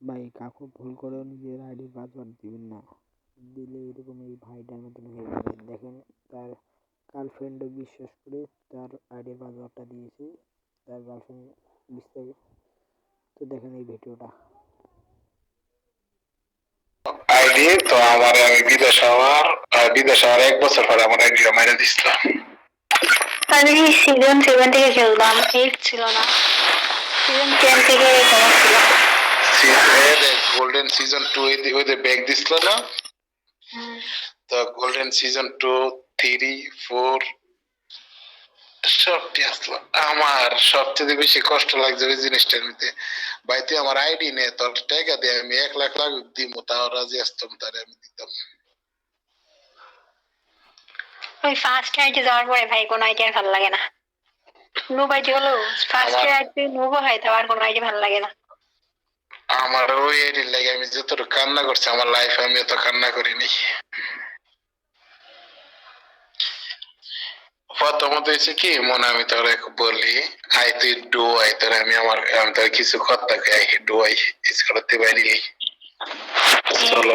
ভাই কাকু ভুল করেও নিজের আইডির পাসওয়ার্ড দিবেন না। দিলে এরকম এই ভাইটার মতন হয়ে যাবে। দেখেন তার গার্লফ্রেন্ডও বিশ্বাস করে তার আইডির পাসওয়ার্ডটা দিয়েছে। তার গার্লফ্রেন্ড বুঝতে তো দেখেন এই ভিডিওটা। আইডি তো আমার আমি বিদেশ হওয়ার বিদেশ হওয়ার এক বছর পরে আমার আইডিটা মাইরে দিছিল আমি সিজন সেভেন থেকে খেলতাম? এইট ছিল না। সিজন টেন থেকে গোল্ডেন সিজন টু ওই ব্যাগ দিছিল না তো golden season two three four সবটি আসলো আমার সবচেয়ে বেশি কষ্ট লাগছে ওই জিনিসটা নিতে ভাই তুই আমার আইডি নে তোর টাকা দিয়ে আমি এক লাখ লাগুক দিব তাও রাজি আসতাম তারে আমি দিতাম। ওই ফার্স্ট আইডি যাওয়ার পরে ভাই কোনো আইডি আর ভালো লাগে না। আইডি হলো ফার্স্ট আইডি নুব হয় তো আর কোনো আইডি ভালো লাগে না। আমার ওই আইডির লাগে আমি যতটুকু কান্না করছি, আমার লাইফে আমি এত কান্না করিনি। প্রথমত হয়েছে কি, মনে আমি তোরে বলি আই তুই ডু তোর আমি আমার, আমি তোর কিছু কথা আই ডু আই ইস চলো।